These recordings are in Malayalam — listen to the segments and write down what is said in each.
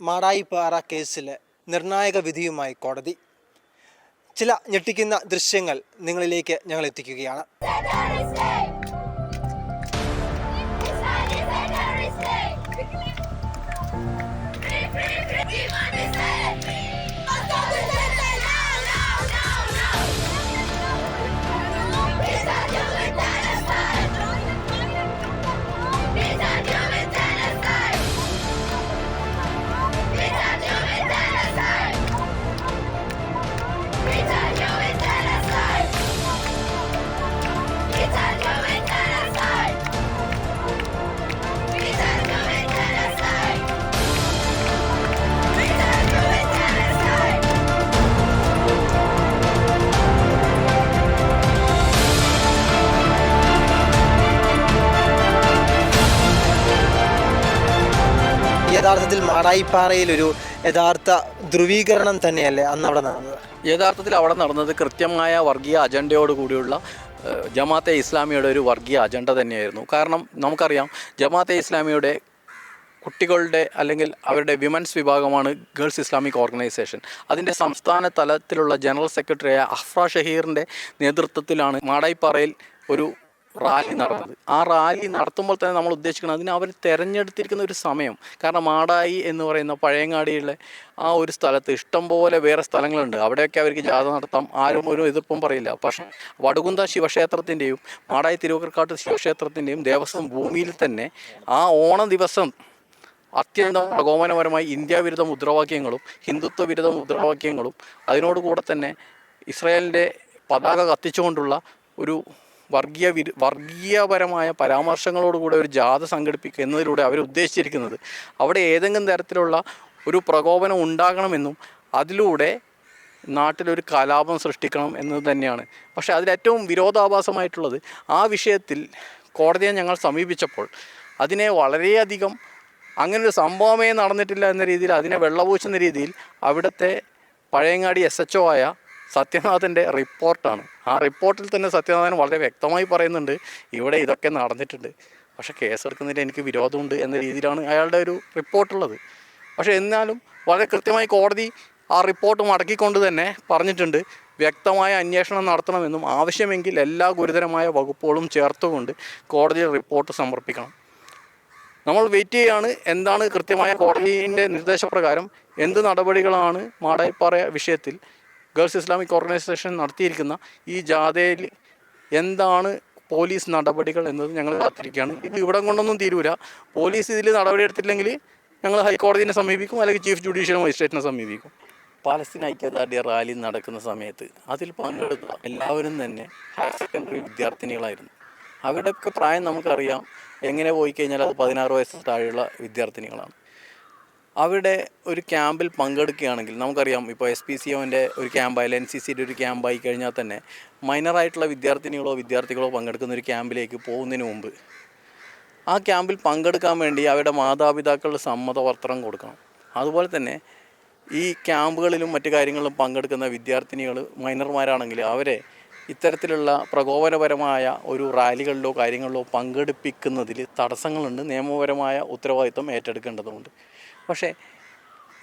മാടായിപ്പാറ കേസിൽ നിർണായക വിധിയുമായി കോടതി. ചില ഞെട്ടിക്കുന്ന ദൃശ്യങ്ങൾ നിങ്ങളിലേക്ക് ഞങ്ങൾ എത്തിക്കുകയാണ്. യഥാർത്ഥത്തിൽ മാടായിപ്പാറയിൽ ഒരു യഥാർത്ഥ ധ്രുവീകരണം തന്നെയല്ലേ അന്ന് അവിടെ നടന്നത്? യഥാർത്ഥത്തിൽ അവിടെ നടന്നത് കൃത്യമായ വർഗീയ അജണ്ടയോട് കൂടിയുള്ള ജമാഅത്തെ ഇസ്ലാമിയുടെ ഒരു വർഗീയ അജണ്ട തന്നെയായിരുന്നു. കാരണം നമുക്കറിയാം ജമാഅത്തെ ഇസ്ലാമിയുടെ കുട്ടികളുടെ അല്ലെങ്കിൽ അവരുടെ വിമൻസ് വിഭാഗമാണ് ഗേൾസ് ഇസ്ലാമിക് ഓർഗനൈസേഷൻ. അതിന്റെ സംസ്ഥാന തലത്തിലുള്ള ജനറൽ സെക്രട്ടറിയായ അഫ്ര ഷഹീറിന്റെ നേതൃത്വത്തിലാണ് മാടായിപ്പാറയിൽ ഒരു റാലി നടന്നത് ആ റാലി നടത്തുമ്പോൾ തന്നെ നമ്മൾ ഉദ്ദേശിക്കുന്നത് അതിന് അവർ തിരഞ്ഞെടുത്തിരിക്കുന്ന ഒരു സമയം. കാരണം മാടായി എന്ന് പറയുന്ന പഴയങ്ങാടിയിലെ ആ ഒരു സ്ഥലത്ത് ഇഷ്ടംപോലെ വേറെ സ്ഥലങ്ങളുണ്ട്. അവിടെയൊക്കെ അവർക്ക് ജാഥ നടത്താം. ആരും ഒരു എതിർപ്പും പറയില്ല. പക്ഷേ വടുകുന്ത ശിവക്ഷേത്രത്തിന്റെയും മാടായി തിരുവക്കർക്കാട്ട് ശിവക്ഷേത്രത്തിന്റെയും ദേവസ്വം ഭൂമിയിൽ തന്നെ ആ ഓണ ദിവസം അത്യന്തം പ്രകോപനപരമായി ഇന്ത്യ വിരുദ്ധ മുദ്രാവാക്യങ്ങളും ഹിന്ദുത്വ വിരുദ്ധ മുദ്രാവാക്യങ്ങളും അതിനോടുകൂടെ തന്നെ ഇസ്രായേലിന്റെ പതാക കത്തിച്ചുകൊണ്ടുള്ള ഒരു വർഗീയ വർഗീയപരമായ പരാമർശങ്ങളോടുകൂടെ ഒരു ജാഥ സംഘടിപ്പിക്കുക എന്നതിലൂടെ അവർ ഉദ്ദേശിച്ചിരിക്കുന്നത് അവിടെ ഏതെങ്കിലും തരത്തിലുള്ള ഒരു പ്രകോപനം ഉണ്ടാകണമെന്നും അതിലൂടെ നാട്ടിലൊരു കലാപം സൃഷ്ടിക്കണം എന്നത് തന്നെയാണ്. പക്ഷേ അതിലേറ്റവും വിരോധാഭാസമായിട്ടുള്ളത് ആ വിഷയത്തിൽ കോടതിയെ ഞങ്ങൾ സമീപിച്ചപ്പോൾ അതിനെ വളരെയധികം അങ്ങനെ ഒരു സംഭവമേ നടന്നിട്ടില്ല എന്ന രീതിയിൽ അതിനെ വെള്ളപൂശുന്ന രീതിയിൽ അവിടുത്തെ പഴയങ്ങാടി എസ് എച്ച് ആയ സത്യനാഥന്റെ റിപ്പോർട്ടാണ്. ആ റിപ്പോർട്ടിൽ തന്നെ സത്യനാഥൻ വളരെ വ്യക്തമായി പറയുന്നുണ്ട് ഇവിടെ ഇതൊക്കെ നടന്നിട്ടുണ്ട്. പക്ഷേ കേസെടുക്കുന്നതിൽ എനിക്ക് വിരോധമുണ്ട് എന്ന രീതിയിലാണ് അയാളുടെ ഒരു റിപ്പോർട്ടുള്ളത്. പക്ഷേ എന്നാലും വളരെ കൃത്യമായി കോടതി ആ റിപ്പോർട്ട് മടക്കിക്കൊണ്ട് തന്നെ പറഞ്ഞിട്ടുണ്ട് വ്യക്തമായ അന്വേഷണം നടത്തണമെന്നും ആവശ്യമെങ്കിൽ എല്ലാ ഗുരുതരമായ വകുപ്പുകളും ചേർത്തുകൊണ്ട് കോടതിയിൽ റിപ്പോർട്ട് സമർപ്പിക്കണം. നമ്മൾ വെയിറ്റ് ചെയ്യാണ് എന്താണ് കൃത്യമായ കോടതിന്റെ നിർദ്ദേശപ്രകാരം എന്ത് നടപടികളാണ് മാടായിപ്പാറ വിഷയത്തിൽ ഗേൾസ് ഇസ്ലാമിക് ഓർഗനൈസേഷൻ നടത്തിയിരിക്കുന്ന ഈ ജാഥയിൽ എന്താണ് പോലീസ് നടപടികൾ എന്നത് ഞങ്ങൾ കാത്തിരിക്കുകയാണ്. ഇത് ഇവിടം കൊണ്ടൊന്നും തീരൂല. പോലീസ് ഇതിൽ നടപടി എടുത്തില്ലെങ്കിൽ ഞങ്ങൾ ഹൈക്കോടതിനെ സമീപിക്കും അല്ലെങ്കിൽ ചീഫ് ജുഡീഷ്യൽ മജിസ്ട്രേറ്റിനെ സമീപിക്കും. പാലസ്തീൻ ഐക്യദാർഢ്യ റാലി നടക്കുന്ന സമയത്ത് അതിൽ പങ്കെടുത്ത എല്ലാവരും തന്നെ ഹയർ സെക്കൻഡറി വിദ്യാർത്ഥിനികളായിരുന്നു. അവരുടെയൊക്കെ പ്രായം നമുക്കറിയാം. എങ്ങനെ പോയി കഴിഞ്ഞാൽ അത് പതിനാറ് വയസ്സ് താഴെയുള്ള വിദ്യാർത്ഥിനികളാണ്. അവിടെ ഒരു ക്യാമ്പിൽ പങ്കെടുക്കുകയാണെങ്കിൽ നമുക്കറിയാം ഇപ്പോൾ എസ് പി സി ഒന്റെ ഒരു ക്യാമ്പായാലും എൻ സി സിയുടെ ഒരു ക്യാമ്പായി കഴിഞ്ഞാൽ തന്നെ മൈനറായിട്ടുള്ള വിദ്യാർത്ഥിനികളോ വിദ്യാർത്ഥികളോ പങ്കെടുക്കുന്ന ഒരു ക്യാമ്പിലേക്ക് പോകുന്നതിന് മുമ്പ് ആ ക്യാമ്പിൽ പങ്കെടുക്കാൻ വേണ്ടി അവരുടെ മാതാപിതാക്കളുടെ സമ്മതപത്രം കൊടുക്കണം. അതുപോലെ തന്നെ ഈ ക്യാമ്പുകളിലും മറ്റു കാര്യങ്ങളിലും പങ്കെടുക്കുന്ന വിദ്യാർത്ഥിനികൾ മൈനർമാരാണെങ്കിൽ അവരെ ഇത്തരത്തിലുള്ള പ്രകോപനപരമായ ഒരു റാലികളിലോ കാര്യങ്ങളിലോ പങ്കെടുപ്പിക്കുന്നതിൽ തടസ്സങ്ങളുണ്ട് നിയമപരമായ ഉത്തരവാദിത്വം ഏറ്റെടുക്കേണ്ടതുണ്ട്. പക്ഷേ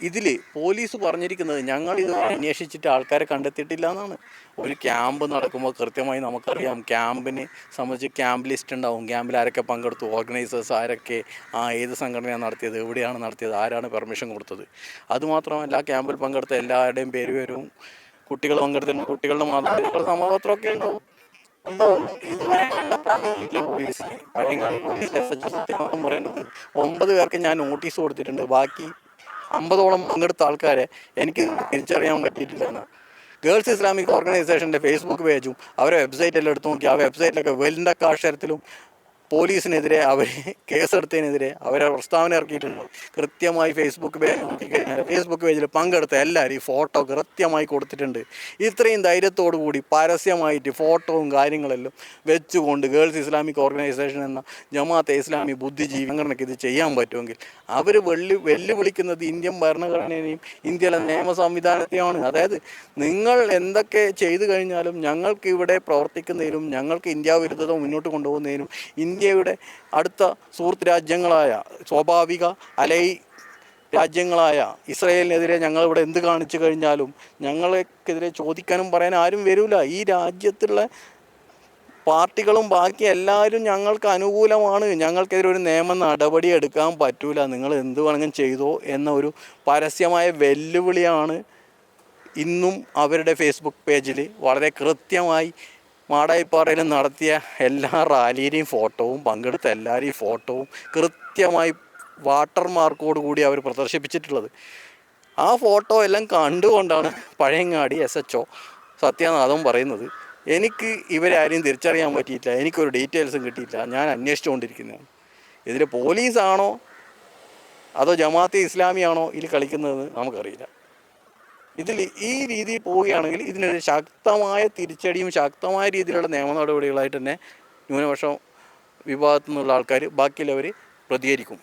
ഇതിൽ പോലീസ് പറഞ്ഞിരിക്കുന്നത് ഞങ്ങൾ ഇത് അന്വേഷിച്ചിട്ട് ആൾക്കാരെ കണ്ടെത്തിയിട്ടില്ല എന്നാണ്. ഒരു ക്യാമ്പ് നടക്കുമ്പോൾ കൃത്യമായി നമുക്കറിയാം. ക്യാമ്പിനെ സംബന്ധിച്ച് ക്യാമ്പ് ലിസ്റ്റ് ഉണ്ടാവും. ക്യാമ്പിൽ ആരൊക്കെ പങ്കെടുത്തു ഓർഗനൈസേഴ്സ് ആരൊക്കെ ആ ഏത് സംഘടനയാണ് നടത്തിയത് എവിടെയാണ് നടത്തിയത് ആരാണ് പെർമിഷൻ കൊടുത്തത്. അതുമാത്രമല്ല ക്യാമ്പിൽ പങ്കെടുത്ത എല്ലാവരുടെയും പേര് വരും കുട്ടികൾ പങ്കെടുത്തിട്ടുണ്ട് കുട്ടികളുടെ മാതാപിതാക്കളുടെ സമ്മതപത്രമൊക്കെ ഉണ്ടാവും. ഒമ്പത് പേർക്ക് ഞാൻ നോട്ടീസ് കൊടുത്തിട്ടുണ്ട്. ബാക്കി അമ്പതോളം പങ്കെടുത്ത ആൾക്കാരെ എനിക്ക് തിരിച്ചറിയാൻ പറ്റിയിട്ടില്ല ഗേൾസ് ഇസ്ലാമിക് ഓർഗനൈസേഷന്റെ ഫേസ്ബുക്ക് പേജും അവരെ വെബ്സൈറ്റ് എല്ലാം എടുത്തു നോക്കി. ആ വെബ്സൈറ്റിലൊക്കെ വെല്ലിന്റെ അക്ഷരത്തിലും പോലീസിനെതിരെ അവർ കേസെടുത്തതിനെതിരെ അവരെ പ്രസ്താവന ഇറക്കിയിട്ടുണ്ട്. കൃത്യമായി ഫേസ്ബുക്ക് ഫേസ്ബുക്ക് പേജിൽ പങ്കെടുത്ത എല്ലാവരും ഈ ഫോട്ടോ കൃത്യമായി കൊടുത്തിട്ടുണ്ട്. ഇത്രയും ധൈര്യത്തോടു കൂടി പരസ്യമായിട്ട് ഫോട്ടോവും കാര്യങ്ങളെല്ലാം വെച്ചുകൊണ്ട് ഗേൾസ് ഇസ്ലാമിക് ഓർഗനൈസേഷൻ എന്ന ജമാഅത്തെ ഇസ്ലാമി ബുദ്ധിജീവി സംഘടനയ്ക്ക് ഇത് ചെയ്യാൻ പറ്റുമെങ്കിൽ അവർ വെള്ളി വെല്ലുവിളിക്കുന്നത് ഇന്ത്യൻ ഭരണഘടനയെയും ഇന്ത്യയിലെ നിയമ സംവിധാനത്തെയാണ്. അതായത് നിങ്ങൾ എന്തൊക്കെ ചെയ്തു കഴിഞ്ഞാലും ഞങ്ങൾക്ക് ഇവിടെ പ്രവർത്തിക്കുന്നതിനും ഞങ്ങൾക്ക് ഇന്ത്യ വിരുദ്ധത മുന്നോട്ട് കൊണ്ടുപോകുന്നതിനും ഇന്ത്യയുടെ അടുത്ത സുഹൃത്ത് രാജ്യങ്ങളായ സ്വാഭാവിക അലൈ രാജ്യങ്ങളായ ഇസ്രയേലിനെതിരെ ഞങ്ങളിവിടെ എന്ത് കാണിച്ചു കഴിഞ്ഞാലും ഞങ്ങൾക്കെതിരെ ചോദിക്കാനും പറയാൻ ആരും വരില്ല ഈ രാജ്യത്തുള്ള പാർട്ടികളും ബാക്കി എല്ലാവരും ഞങ്ങൾക്ക് അനുകൂലമാണ്. ഞങ്ങൾക്കെതിരെ ഒരു നിയമ നടപടി എടുക്കാൻ പറ്റൂല. നിങ്ങൾ എന്ത് വേണമെങ്കിലും ചെയ്തോ എന്ന ഒരു പരസ്യമായ വെല്ലുവിളിയാണ് ഇന്നും അവരുടെ ഫേസ്ബുക്ക് പേജിൽ വളരെ കൃത്യമായി മാടായിപ്പാറയിൽ നടത്തിയ എല്ലാ റാലിയുടെയും ഫോട്ടോവും പങ്കെടുത്ത എല്ലാവരെയും ഫോട്ടോവും കൃത്യമായി വാട്ടർമാർക്കോട് കൂടി അവർ പ്രദർശിപ്പിച്ചിട്ടുള്ളത്. ആ ഫോട്ടോ എല്ലാം കണ്ടുകൊണ്ടാണ് Pazhayangadi S H O Sathyanatham പറയുന്നത്. എനിക്ക് ഇവരാരെയും തിരിച്ചറിയാൻ പറ്റിയിട്ടില്ല. എനിക്കൊരു ഡീറ്റെയിൽസും കിട്ടിയില്ല ഞാൻ അന്വേഷിച്ചുകൊണ്ടിരിക്കുന്നതാണ്. ഇതിൽ പോലീസാണോ? അതോ ജമാഅത്തെ ഇസ്ലാമിയാണോ ഇതിൽ കളിക്കുന്നതെന്ന് നമുക്കറിയില്ല. ഇതിൽ ഈ രീതിയിൽ പോവുകയാണെങ്കിൽ ഇതിനൊരു ശക്തമായ തിരിച്ചടിയും ശക്തമായ രീതിയിലുള്ള നിയമ നടപടികളായിട്ട് തന്നെ ന്യൂനപക്ഷം വിഭാഗത്തു നിന്നുള്ള ആൾക്കാർ ബാക്കിയുള്ളവർ പ്രതികരിക്കും.